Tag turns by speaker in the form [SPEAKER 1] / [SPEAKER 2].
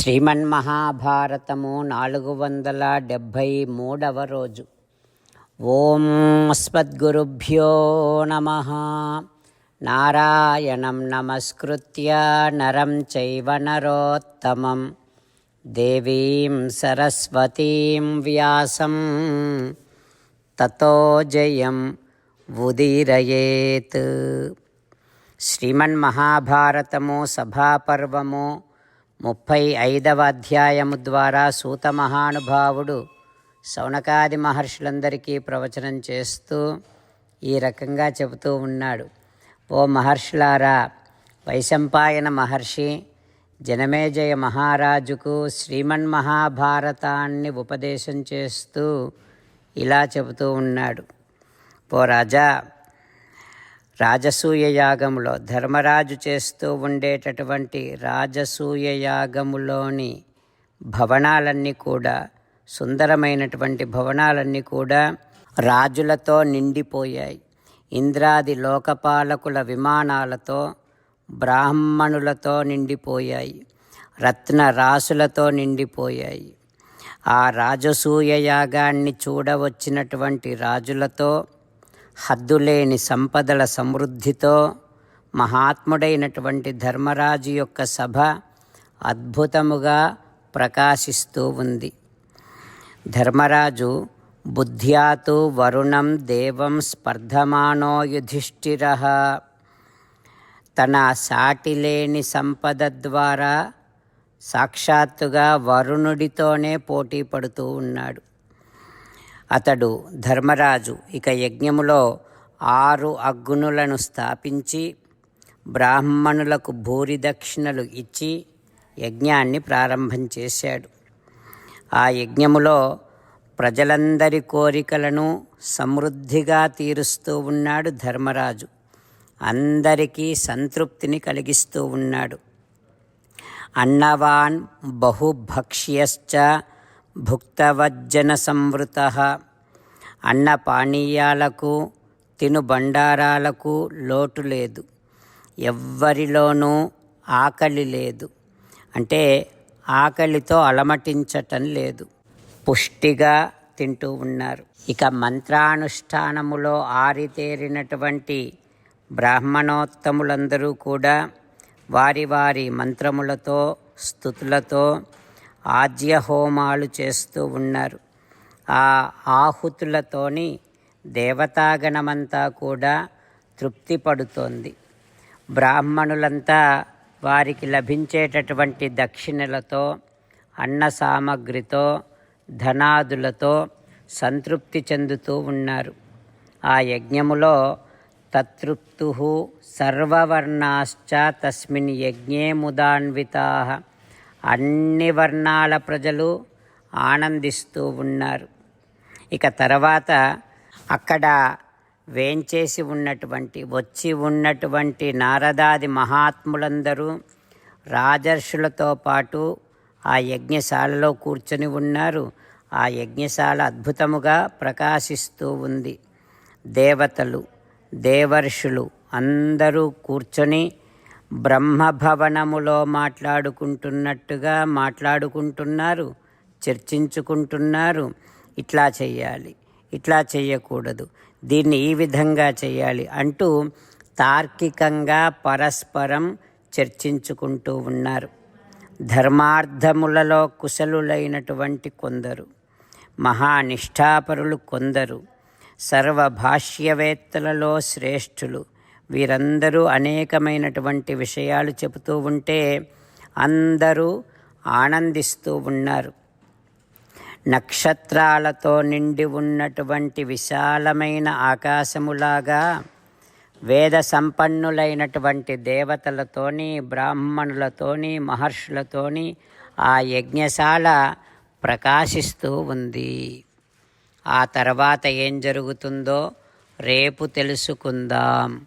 [SPEAKER 1] శ్రీమన్మహాభారతము నాలుగు వందల డెబ్భై మూడవ రోజు. ఓం అస్మద్గురుభ్యో నమ. నారాయణం నమస్కృత్య నరం చైవ నరోత్తమం. దేవీం సరస్వతీం వ్యాసం. తతో జయం ఉదీరయేత్. శ్రీమన్మహాభారతము సభాపర్వము ముప్పై ఐదవ అధ్యాయము ద్వారా సూత మహానుభావుడు శౌనకాది మహర్షులందరికీ ప్రవచనం చేస్తూ ఈ రకంగా చెబుతూ ఉన్నాడు. ఓ మహర్షులారా వైశంపాయన మహర్షి జనమేజయ మహారాజుకు శ్రీమన్ మహాభారతాన్ని ఉపదేశం చేస్తూ ఇలా చెబుతూ ఉన్నాడు. ఓ రాజా రాజసూయ యాగములో ధర్మరాజు చేస్తూ ఉండేటటువంటి రాజసూయ యాగములోని భవనాలన్నీ కూడా సుందరమైనటువంటి భవనాలన్నీ కూడా రాజులతో నిండిపోయాయి. ఇంద్రాది లోకపాలకుల విమానాలతో బ్రాహ్మణులతో నిండిపోయాయి. రత్న రాసులతో నిండిపోయాయి. ఆ రాజసూయ యాగాన్ని చూడవచ్చినటువంటి రాజులతో హద్దులేని సంపదల సమృద్ధితో మహాత్ముడైనటువంటి ధర్మరాజు యొక్క సభ అద్భుతముగా ప్రకాశిస్తూ ఉంది. ధర్మరాజు బుద్ధ్యాతు వరుణం దేవం స్పర్ధమానో యుధిష్ఠిర. తన సాటిలేని సంపద ద్వారా సాక్షాత్తుగా వరుణుడితోనే పోటీ పడుతూ ఉన్నాడు. అతడు ధర్మరాజు. ఇక యజ్ఞములో ఆరు అగ్నులను స్థాపించి బ్రాహ్మణులకు భూరి దక్షిణలు ఇచ్చి యజ్ఞాన్ని ప్రారంభం చేశాడు. ఆ యజ్ఞములో ప్రజలందరి కోరికలను సమృద్ధిగా తీరుస్తూ ఉన్నాడు ధర్మరాజు. అందరికీ సంతృప్తిని కలిగిస్తూ ఉన్నాడు. అన్నవాన్ బహుభక్ష్యశ్చ భుక్తవజ్జన సంవృత అన్న పానీయాలకు తినుబండారాలకు లోటు లేదు. ఎవ్వరిలోనూ ఆకలి లేదు. అంటే ఆకలితో అలమటించటం లేదు. పుష్టిగా తింటూ ఉన్నారు. ఇక మంత్రానుష్ఠానములో ఆరితేరినటువంటి బ్రాహ్మణోత్తములందరూ కూడా వారి వారి మంత్రములతో స్థుతులతో ఆజ్య హోమాలు చేస్తూ ఉన్నారు. ఆ ఆహుతులతోని దేవతాగణమంతా కూడా తృప్తి పడుతోంది బ్రాహ్మణులంతా వారికి లభించేటటువంటి దక్షిణలతో అన్న సామగ్రితో ధనాదులతో సంతృప్తి చెందుతూ ఉన్నారు. ఆ యజ్ఞములో తతృప్తు సర్వవర్ణాశ్చ తస్మిన్ యజ్ఞే ముదాన్వితా. అన్ని వర్ణాల ప్రజలు ఆనందిస్తూ ఉన్నారు. ఇక తర్వాత అక్కడ వేంచేసి ఉన్నటువంటి వచ్చి ఉన్నటువంటి నారదాది మహాత్ములందరూ రాజర్షులతో పాటు ఆ యజ్ఞశాలలో కూర్చొని ఉన్నారు. ఆ యజ్ఞశాల అద్భుతముగా ప్రకాశిస్తూ ఉంది. దేవతలు దేవర్షులు అందరూ కూర్చొని బ్రహ్మభవనములో మాట్లాడుకుంటున్నట్టుగా మాట్లాడుకుంటున్నారు చర్చించుకుంటున్నారు. ఇట్లా చేయాలి ఇట్లా చేయకూడదు దీన్ని ఈ విధంగా చేయాలి అంటూ తార్కికంగా పరస్పరం చర్చించుకుంటూ ఉన్నారు. ధర్మార్థములలో కుశలులైనటువంటి కొందరు మహానిష్ఠాపరులు కొందరు సర్వభాష్యవేత్తలలో శ్రేష్ఠులు వీరందరూ అనేకమైనటువంటి విషయాలు చెబుతూ ఉంటే అందరూ ఆనందిస్తూ ఉన్నారు. నక్షత్రాలతో నిండి ఉన్నటువంటి విశాలమైన ఆకాశములాగా వేద సంపన్నులైనటువంటి దేవతలతోని బ్రాహ్మణులతోని మహర్షులతోని ఆ యజ్ఞశాల ప్రకాశిస్తూ ఉంది. ఆ తర్వాత ఏం జరుగుతుందో రేపు తెలుసుకుందాం.